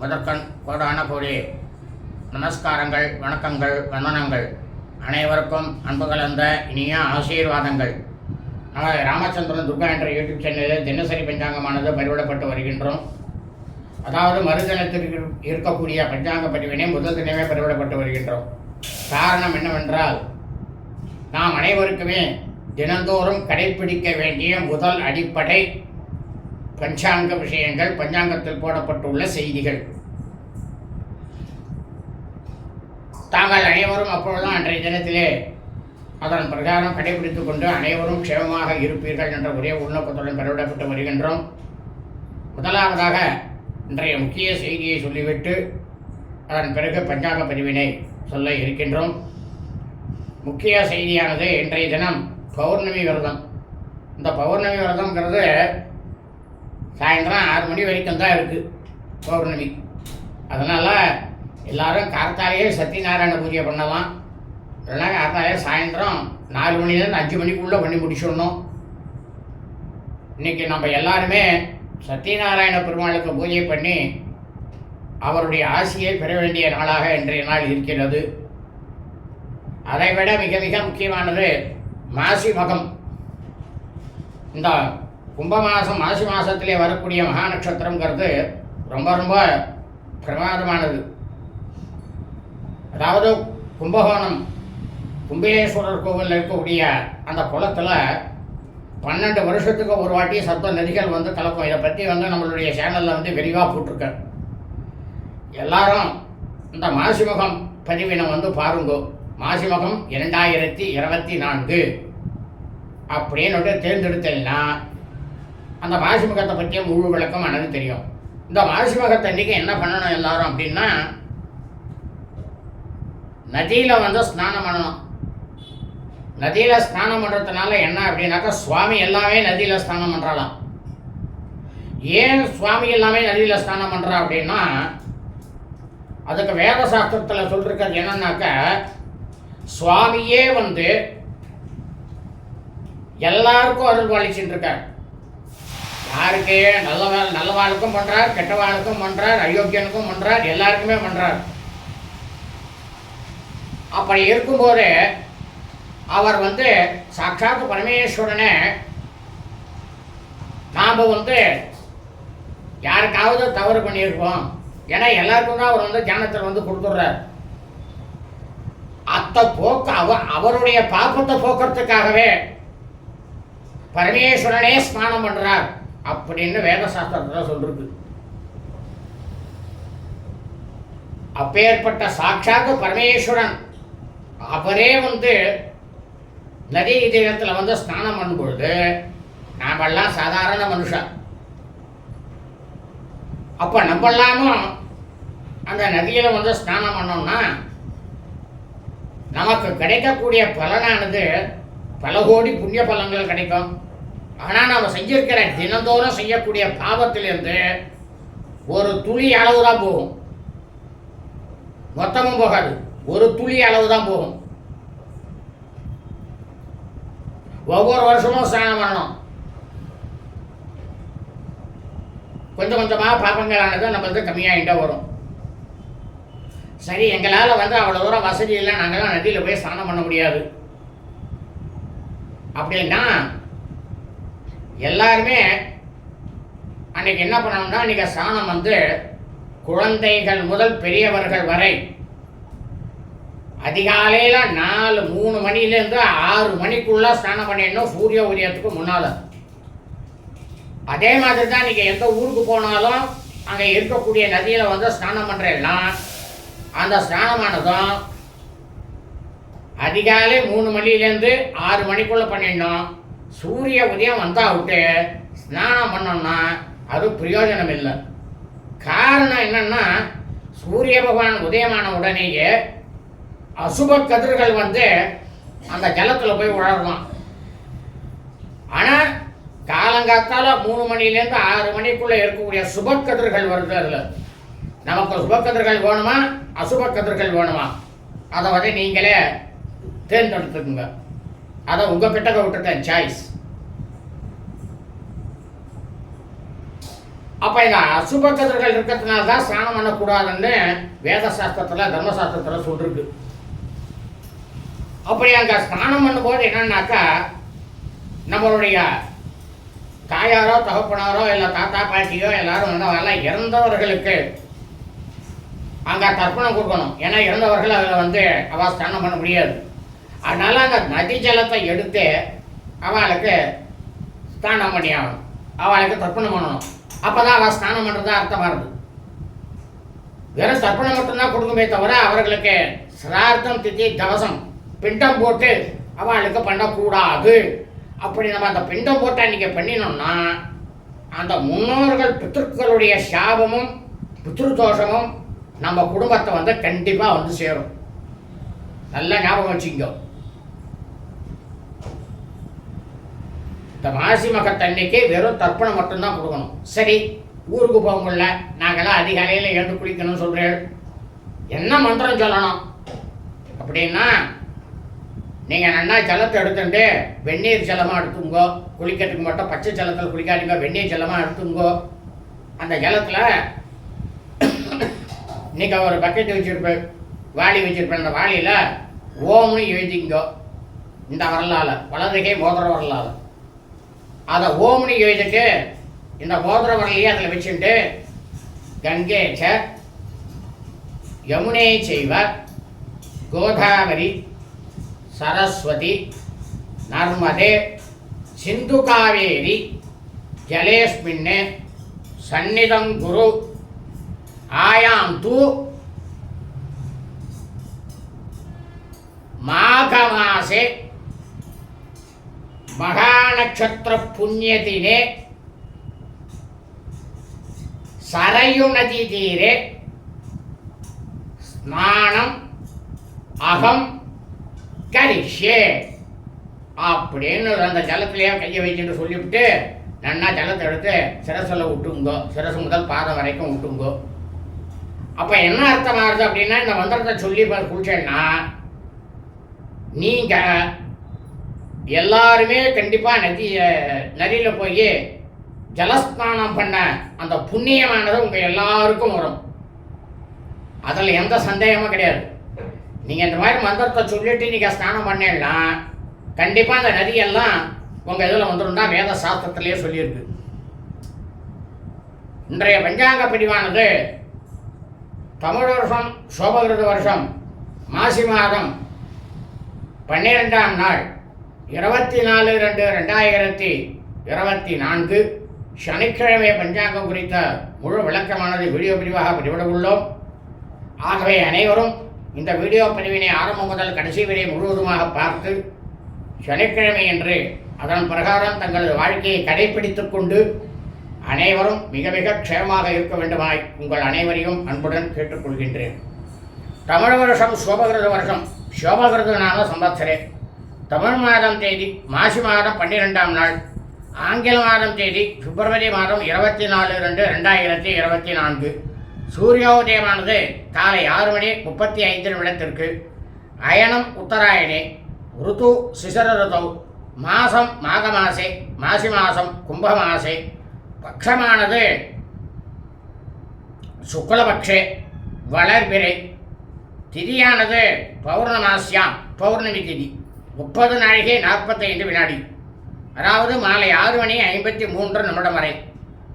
முதற்கண் கோடான கோடி. நமஸ்காரங்கள் வணக்கங்கள் வந்தனங்கள். அனைவருக்கும் அன்பு கலந்த இனிய ஆசீர்வாதங்கள். நமது ராமச்சந்திரன் துர்கா என்ற யூடியூப் சேனலில் தினசரி பஞ்சாங்கமானது பதிவிடப்பட்டு வருகின்றோம். அதாவது மறுதினத்திற்கு இருக்கக்கூடிய பஞ்சாங்க பதிவினை முதல் தினமே பதிவிடப்பட்டு வருகின்றோம். காரணம் என்னவென்றால் நாம் அனைவருக்குமே தினந்தோறும் கடைபிடிக்க வேண்டிய முதல் அடிப்படை பஞ்சாங்க விஷயங்கள் பஞ்சாங்கத்தில் போடப்பட்டுள்ள செய்திகள். தாங்கள் அனைவரும் அப்பொழுதும் அன்றைய தினத்திலே அதன் பிரகாரம் கடைபிடித்துக் கொண்டு அனைவரும் க்ஷேமமாக இருப்பீர்கள் என்ற ஒரே உள்நோக்கத்துடன் பெறவிடப்பட்டு வருகின்றோம். முதலாவதாக இன்றைய முக்கிய செய்தியை சொல்லிவிட்டு அதன் பிறகு பஞ்சாங்க பதிவினை சொல்ல இருக்கின்றோம். முக்கிய செய்தியானது இன்றைய தினம் பௌர்ணமி விரதம். இந்த பௌர்ணமி விரதம்ங்கிறது சாயந்தரம் ஆறு மணி வரைக்கும் தான் இருக்குது பௌர்ணமி. அதனால் எல்லாரும் கார்த்தாலேயே சத்யநாராயண பூஜை பண்ணலாம். இல்லைனா கார்த்தாலேயே சாயந்தரம் நாலு மணிலேருந்து அஞ்சு மணிக்குள்ளே பண்ணி முடிச்சிடணும். இன்றைக்கி நம்ம எல்லாருமே சத்யநாராயண பெருமாளுக்கு பூஜை பண்ணி அவருடைய ஆசியை பெற வேண்டிய நாளாக இன்றைய நாள் இருக்கிறது. அதை விட மிக மிக முக்கியமானது மாசி மகம். இந்த கும்ப மாதம் மாசி மாதத்திலே வரக்கூடிய மகா நட்சத்திரங்கிறது ரொம்ப ரொம்ப பிரமாதமானது. அதாவது கும்பகோணம் கும்பேஸ்வரர் கோவிலில் இருக்கக்கூடிய அந்த குளத்தில் பன்னெண்டு வருஷத்துக்கு ஒரு வாட்டி சப்த நதிகள் வந்து கலக்கும். இதை பற்றி வந்து நம்மளுடைய சேனலில் வந்து விரிவாக போட்டிருக்கேன். எல்லாரும் இந்த மாசிமுகம் பதிவினை வந்து பாருங்கோ. மாசிமுகம் இரண்டாயிரத்தி இருபத்தி நான்கு. அப்படின்னு தேர்ந்தெடுத்தீங்கன்னா அந்த மாசிமுகத்தை பற்றிய முழு விளக்கம் எனக்கு தெரியும். இந்த மாசிமுகத்தை இன்றைக்கி என்ன பண்ணணும் எல்லாரும் அப்படின்னா நதியில் வந்து ஸ்நானம் பண்ணணும். நதியில் ஸ்நானம் பண்ணுறதுனால என்ன அப்படின்னாக்கா சுவாமி எல்லாமே நதியில் ஸ்நானம் பண்ணுறலாம் ஏன் சுவாமி எல்லாமே நதியில் ஸ்நானம் பண்ணுறா அப்படின்னா அதுக்கு வேத சாஸ்திரத்தில் சொல்லிருக்கிறது என்னன்னாக்கா சுவாமியே வந்து எல்லாருக்கும் அருள் பாலிச்சுட்டு இருக்கார். யாருக்கு நல்ல நல்லவாளுக்கும் பண்றார் கெட்டவாளுக்கும் பண்ணுறார் அயோக்கியனுக்கும் பண்ணுறார் எல்லாருக்குமே பண்றார். அப்படி இருக்கும்போது அவர் வந்து சாட்சாத்து பரமேஸ்வரனே நாம் வந்து யாருக்காவது தவறு பண்ணியிருக்கோம். ஏன்னா எல்லாருக்கும் தான் அவர் வந்து தியானத்தில் வந்து கொடுத்துட்றார். அத்த போக்க அவர் அவருடைய பாப்பத்தை போக்குறதுக்காகவே பரமேஸ்வரனே ஸ்நானம் பண்ணுறார் அப்படின்னு வேத சாஸ்திரத்தில் சொல்றது? அப்பேற்பட்ட சாட்சாத்து பரமேஸ்வரன் அவரே வந்து நதி தீரத்தில் வந்து ஸ்நானம் பண்ணும்பொழுது நாமெல்லாம் சாதாரண மனுஷன். அப்போ நம்மெல்லாமும் அந்த நதியில் வந்து ஸ்நானம் பண்ணோம்னா நமக்கு கிடைக்கக்கூடிய பலனானது பல கோடி புண்ணிய பலன்கள் கிடைக்கும். ஆனால் நாம் செஞ்சிருக்கிற தினந்தோறும் செய்யக்கூடிய பாவத்திலிருந்து ஒரு துளி அளவு தான் போகும். மொத்தமும் போகாது. ஒரு துளி அளவு தான் போகும். ஒவ்வொரு வருஷமும் ஸ்நானம் பண்ணணும். கொஞ்சம் கொஞ்சமாக பாப்பங்களானது நம்மளுக்கு கம்மியாகிட்டே வரும். சரி எங்களால் வந்து அவ்வளோ தூரம் வசதி இல்லை. நாங்கள்லாம் நதியில் போய் ஸ்நானம் பண்ண முடியாது. அப்படின்னா எல்லாருமே அன்னைக்கு என்ன பண்ணணும்னா அன்றைக்கி சாணம் வந்து குழந்தைகள் முதல் பெரியவர்கள் வரை அதிகாலையில் நாலு மூணு மணிலேருந்து ஆறு மணிக்குள்ளே ஸ்நானம் பண்ணிடணும் சூரிய உதயத்துக்கு முன்னால். அதே மாதிரி தான் நீங்கள் எந்த ஊருக்கு போனாலும் அங்கே இருக்கக்கூடிய நதியில் வந்து ஸ்நானம் பண்ணுறேன்னா அந்த ஸ்நானமானதும் அதிகாலை மூணு மணிலேருந்து ஆறு மணிக்குள்ளே பண்ணிடணும். சூரிய உதயம் வந்தால் விட்டு ஸ்நானம் பண்ணோம்னா அது பிரயோஜனம் இல்லை காரணம் என்னென்னா சூரிய பகவான் உதயமான உடனேயே அசுப கதிர்கள் வந்து அந்த ஜலத்தில் போய் உழறலாம். ஆனால் காலங்காத்தால் மூணு மணிலேருந்து ஆறு மணிக்குள்ளே இருக்கக்கூடிய சுபக்கதிர்கள் வருது அதில். நமக்கு சுபக்கதிர்கள் வேணுமா? அசுபக்கதிர்கள் வேணுமா? அதை வந்து நீங்களே தேர்ந்தெடுத்துக்குங்க. அதை உங்கள் கிட்ட விட்டுட்டேன் சாய்ஸ் அப்போ இந்த அசுப கதிர்கள் இருக்கிறதுனால தான் ஸ்நானம் பண்ணக்கூடாதுன்னு வேத சாஸ்திரத்தில் தர்மசாஸ்திரத்தில் சொல்லிருக்கு. அப்படி அங்கே ஸ்நானம் பண்ணும்போது என்னன்னாக்கா நம்மளுடைய தாயாரோ தகப்பனாரோ இல்லை தாத்தா பாட்டியோ எல்லாரும் வந்தவங்கெல்லாம் இறந்தவர்களுக்கு அங்கே தர்ப்பணம் கொடுக்கணும். ஏன்னா இறந்தவர்கள் அதில் வந்து அவள் ஸ்நானம் பண்ண முடியாது. அதனால் அந்த நதி ஜலத்தை எடுத்து அவளுக்கு ஸ்நானம் பண்ணி ஆகணும் அவளுக்கு தர்ப்பணம் பண்ணணும். அப்போ தான் அவள் ஸ்நானம் பண்ணுறதா அர்த்தமாக இருக்குது வெறும் தர்ப்பணம் மட்டும்தான் கொடுக்குமே தவிர அவர்களுக்கு சிரார்த்தம் திதி தவசம் பிண்டம் போட்டு அவளுக்கு பண்ணக்கூடாது. அப்படி நம்ம அந்த பிண்டம் போட்டு அன்றைக்கி பண்ணினோம்னா அந்த முன்னோர்கள் பித்திருக்களுடைய சாபமும் பித்ருதோஷமும் நம்ம குடும்பத்தை வந்து கண்டிப்பாக வந்து சேரும். நல்லா ஞாபகம் வச்சுக்கோ. இந்த மாசி மகத்தன்னைக்கு வெறும் தர்ப்பணம் மட்டும்தான் கொடுக்கணும். சரி ஊருக்கு போக முடியல நாங்களாம் அதிகாலையில் எழுந்து குளிக்கணும்னு சொல்கிறேன் என்ன மந்திரம் சொல்லணும்? அப்படின்னா நீங்கள் நன்னா ஜலத்தை எடுத்துட்டு வெந்நீர் ஜலமாக எடுத்துங்கோ. குளிக்கிறதுக்கு மட்டும் பச்சை ஜலத்தில் குளிக்காதீங்க வெந்நீர் ஜலமாக எடுத்துங்கோ. அந்த ஜலத்தில் நீங்கள் ஒரு பக்கெட் வச்சுருப்பேன். வாளி வச்சுருப்பேன். அந்த வாளியில் ஓம்னு எழுதிங்கோ இந்த வரலாறு வலதுகை மோதிர வரலாறு. அதை ஓம்னு எழுதிட்டு இந்த மோதிர வரலையே அதில் வச்சுட்டு கங்கே ச யமுனை செய்வ கோதாவரி சரஸ்வதி நர்மதே சிந்து காவேரி ஜலேஸ்மின்னு சந்நிதம் குரு ஆயாம் தூ மாகமாசே மகாநட்சத்திர புண்ணியதினே சரையு நதி தீரே ஸ்நானம் அகம் கரிஷே அப்படின்னு அந்த ஜலத்திலேயே கையை வச்சுட்டு சொல்லிவிட்டு நன்னா ஜலத்தை எடுத்து சிரசில் விட்டுங்கோ. சிரசு முதல் பாதம் வரைக்கும் விட்டுங்கோ. அப்போ என்ன அர்த்தமாகுது அப்படின்னா இந்த மந்திரத்தை சொல்லி குளிச்சேன்னா நீங்கள் எல்லாருமே கண்டிப்பாக நதி நதியில் போய் ஜலஸ்நானம் பண்ண அந்த புண்ணியமானது உங்கள் எல்லாருக்கும் வரும். அதில் எந்த சந்தேகமும் கிடையாது. நீங்கள் இந்த மாதிரி மந்திரத்தை சொல்லிட்டு நீங்கள் ஸ்நானம் பண்ணீங்கன்னா கண்டிப்பாக அந்த நதியெல்லாம் உங்கள் இதில் வந்துடும் தான் வேத சாஸ்திரத்திலேயே சொல்லியிருக்கு. இன்றைய பஞ்சாங்க பிரிவானது தமிழ் வருஷம் சோபகிருத வருஷம் மாசி மாதம் பன்னிரெண்டாம் நாள். இருபத்தி நாலு ரெண்டு ரெண்டாயிரத்தி இருபத்தி நான்கு சனிக்கிழமை பஞ்சாங்கம் குறித்த முழு விளக்கமானது வீடியோ பிரிவாக பதிவிட உள்ளோம் ஆகவே அனைவரும் இந்த வீடியோ பதிவினை ஆரம்பம் முதல் கடைசி வரை முழுவதுமாக பார்த்து சனிக்கிழமை என்று அதன் பிரகாரம் தங்களது வாழ்க்கையை கடைபிடித்துக் கொண்டு அனைவரும் மிக மிக க்ஷேமமாக இருக்க வேண்டுமாய் உங்கள் அனைவரையும் அன்புடன் கேட்டுக்கொள்கின்றேன். தமிழ் வருஷம் சோபகிருத வருஷம். சோபகிருத நாம சம்பத்சரே தமிழ் மாதம் தேதி மாசி மாதம் பன்னிரெண்டாம் நாள் ஆங்கில மாதம் தேதி பிப்ரவரி மாதம் இருபத்தி நாலு ரெண்டு ரெண்டாயிரத்தி இருபத்தி நான்கு. சூரியோதயமானது காலை ஆறு மணி முப்பத்தி ஐந்து நிமிடத்திற்கு. அயனம் உத்தராயணே ருது சிசர ருதௌ மாசம் மாக மாசே மாசி மாசம் கும்ப மாசே பக்ஷமானது சுக்லபக்ஷே வளர்பிறை. திதியானது பௌர்ணமாசியாம் பௌர்ணமி திதி. முப்பது நாழிகை நாற்பத்தைந்து வினாடி. அதாவது மாலை ஆறு மணி ஐம்பத்தி மூன்று நிமிடம் வரை.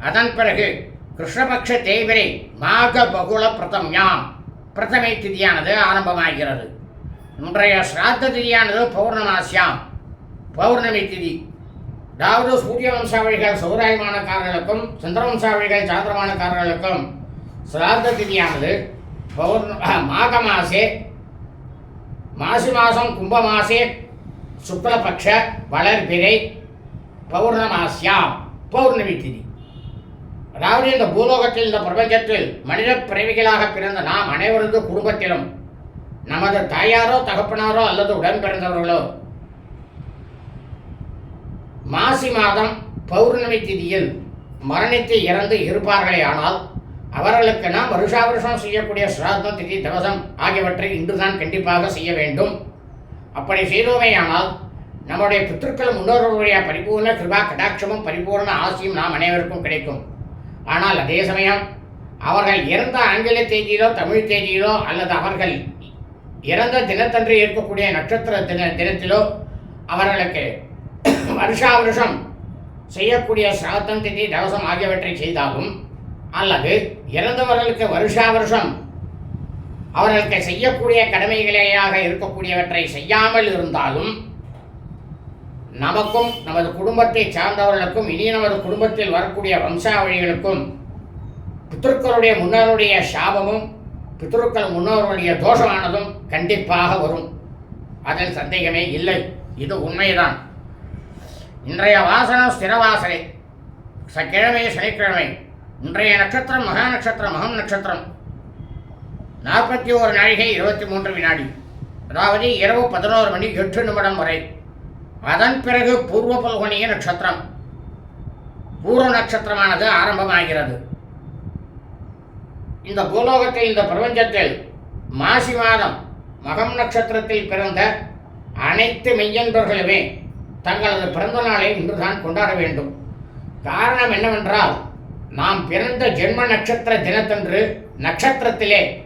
அதன் பிறகு கிருஷ்ணபக்ஷ தேய்பிரை மாக பகுல பிரதம்யாம் பிரதமை திதியானது ஆரம்பமாகிறது. இன்றைய ஸ்ராத்த திதியானது பௌர்ணமாசியாம் பௌர்ணமி திதி. அதாவது சூரிய வம்சாவளிகள் சௌராயமானக்காரர்களுக்கும் சந்திரவம்சாவளிகள் சாந்திரமானக்காரர்களுக்கும் சிராத்த திதியானது பௌர்ண மாக மாசே மாசி மாதம் கும்ப மாசே சுக்லபக்ஷ வளர்பிறை பௌர்ணமாசியாம் பௌர்ணமி திதி அதாவது இந்த பூலோகத்தில் இந்த பிரபஞ்சத்தில் மனித பிறவிகளாக பிறந்த நாம் அனைவரது குடும்பத்திலும் நமது தாயாரோ தகப்பனாரோ அல்லது உடன் பிறந்தவர்களோ மாசி மாதம் பௌர்ணமி திதியில் மரணித்து இறந்து இருப்பார்களே ஆனால் அவர்களுக்கு நாம் வருஷா வருஷம் செய்யக்கூடிய சிராத்தம் திதி தவசம் ஆகியவற்றை இன்றுதான் கண்டிப்பாக செய்ய வேண்டும். அப்படி செய்தோமேயானால் நம்முடைய பித்திருக்கள் முன்னோர்களுடைய பரிபூர்ண கிருபா கடாட்சமும் பரிபூர்ண ஆசியும் நாம் அனைவருக்கும் கிடைக்கும். ஆனால் அதே சமயம் அவர்கள் இறந்த ஆங்கில தேதியிலோ தமிழ் தேதியிலோ அல்லது அவர்கள் இறந்த தினத்தன்று இருக்கக்கூடிய நட்சத்திர தின தினத்திலோ அவர்களுக்கு வருஷா வருஷம் செய்யக்கூடிய சிராத்தம் திதி தவசம் ஆகியவற்றை செய்தாலும் அல்லது இறந்தவர்களுக்கு வருஷா வருஷம் அவர்களுக்கு செய்யக்கூடிய கடமைகளேயாக இருக்கக்கூடியவற்றை செய்யாமல் இருந்தாலும் நமக்கும் நமது குடும்பத்தை சார்ந்தவர்களுக்கும் இனி நமது குடும்பத்தில் வரக்கூடிய வம்சாவளிகளுக்கும் பித்ருக்களுடைய முன்னோருடைய சாபமும் பித்ருக்கள் முன்னோருடைய தோஷமானதும் கண்டிப்பாக வரும். அதில் சந்தேகமே இல்லை. இது உண்மைதான். இன்றைய வாசனம் ஸ்திரவாசனை கிழமை சனிக்கிழமை. இன்றைய நட்சத்திரம் மகா நட்சத்திரம் மகம் நட்சத்திரம். நாற்பத்தி ஓரு நாழிகை இருபத்தி மூன்று வினாடி. அதாவது இரவு பதினோரு மணி எட்டு நிமிடம் வரை. அதன் பிறகு பூர்வ பல்குனிய நட்சத்திரம். பூர்வ நட்சத்திரமானது ஆரம்பமாகிறது. இந்த பூலோகத்தில் இந்த பிரபஞ்சத்தில் மாசி மாதம் மகம் நட்சத்திரத்தில் பிறந்த அனைத்து மெய்யன்பர்களுமே தங்களது பிறந்த நாளை இன்றுதான் கொண்டாட வேண்டும். காரணம் என்னவென்றால் நாம் பிறந்த ஜென்ம நட்சத்திர தினத்தன்று நட்சத்திரத்திலே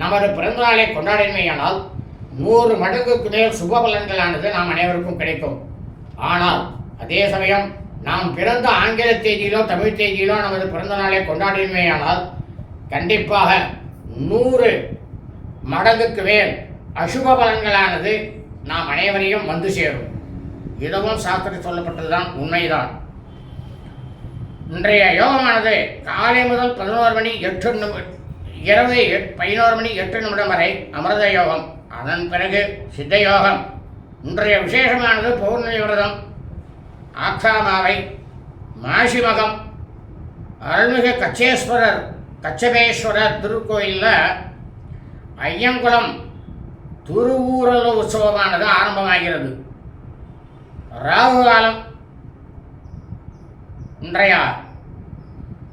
நமது பிறந்தநாளை கொண்டாடினமையானால் நூறு மடங்குக்கு மேல் சுப பலன்களானது நாம் அனைவருக்கும் கிடைக்கும். ஆனால் அதே சமயம் நாம் பிறந்த ஆங்கில தேதியிலோ தமிழ் தேதியிலோ நமது பிறந்த நாளை கொண்டாடினமையானால் கண்டிப்பாக நூறு மடங்குக்கு மேல் அசுப பலன்களானது நாம் அனைவரையும் வந்து சேரும். இதுவும் சாஸ்திரத்தில் சொல்லப்பட்டதுதான் உண்மைதான். இன்றைய யோகமானது காலை முதல் பதினோரு மணி எட்டு நிமி இரவு எட்- பதினோரு மணி எட்டு நிமிடம் வரை அமிர்த யோகம் அதன் பிறகு சித்த யோகம் இன்றைய விசேஷமானது பௌர்ணமி விரதம். ஆக்ஷாமாவை மாசிமகம் அருள்மிகு கச்சேஸ்வரர் கச்சபேஸ்வரர் திருக்கோயிலில் ஐயங்குளம் துருவூரல உற்சவமானது ஆரம்பமாகிறது. ராகு காலம் இன்றைய.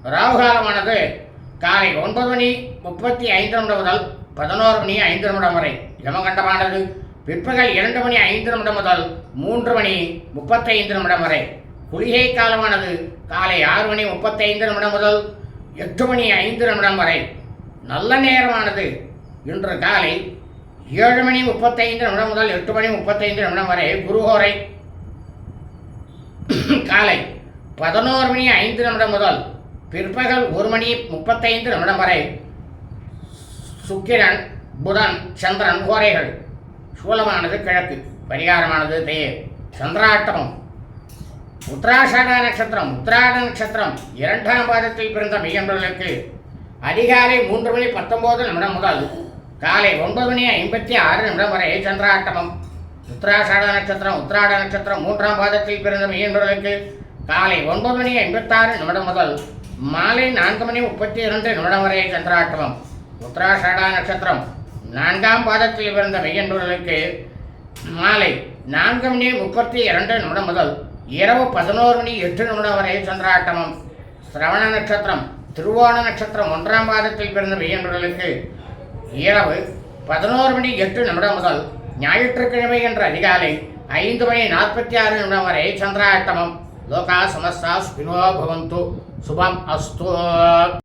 ராகு காலமானது காலை ஒன்பது மணி முப்பத்தி ஐந்து நிமிடம் முதல் பதினோரு மணி ஐந்து நிமிடம் வரை யமகண்டமானது பிற்பகல் இரண்டு மணி ஐந்து நிமிடம் முதல் மூன்று மணி முப்பத்தைந்து நிமிடம் வரை. குளிகை காலமானது காலை ஆறு மணி முப்பத்தைந்து நிமிடம் முதல் எட்டு மணி ஐந்து நிமிடம் வரை. நல்ல நேரமானது இன்று காலை ஏழு மணி முப்பத்தைந்து நிமிடம் முதல் எட்டு மணி முப்பத்தைந்து நிமிடம் வரை குருஹோரை காலை பதினோரு மணி ஐந்து நிமிடம் முதல் பிற்பகல் ஒரு மணி முப்பத்தைந்து நிமிடம் வரை சுக்கிரன் புதன் சந்திரன் கோரைகள் சூலமானது கிழக்கு பரிகாரமானது தேர் சந்திராட்டமம் உத்தராஷாட நட்சத்திரம் உத்தராட நட்சத்திரம் இரண்டாம் பாதத்தில் பிறந்த மெய்யன்பர்களுக்கு அதிகாலை மூன்று மணி பத்தொன்பது நிமிடம் முதல் காலை ஒன்பது மணி ஐம்பத்தி ஆறு நிமிடம் வரை சந்திராட்டமம் உத்தராஷாட நட்சத்திரம் உத்தராட நட்சத்திரம் மூன்றாம் பாதத்தில் பிறந்த மெய்யன்பர்களுக்கு காலை ஒன்பது மணி ஐம்பத்தாறு நிமிடம் முதல் மாலை நான்கு மணி முப்பத்தி இரண்டு நிமிடம் வரை சந்திராட்டமம். உத்தராஷாடா நட்சத்திரம். நான்காம் பாதத்தில் பிறந்த மெய்யன்பர்களுக்கு மாலை நான்கு மணி முப்பத்தி இரண்டு நிமிடம் முதல் இரவு பதினோரு மணி எட்டு நிமிடம் வரை சந்திராட்டமம். சிரவண நட்சத்திரம். திருவோண நட்சத்திரம் ஒன்றாம் பாதத்தில் பிறந்த மெய்யன்பர்களுக்கு இரவு பதினோரு மணி எட்டு நிமிடம் முதல் ஞாயிற்றுக்கிழமை என்ற அதிகாலை ஐந்து மணி நாற்பத்தி ஆறு நிமிடம் வரை சந்திராட்டமம். லோகா சமஸ்தா ஸ்பினோ பவந்து. Subham Astur.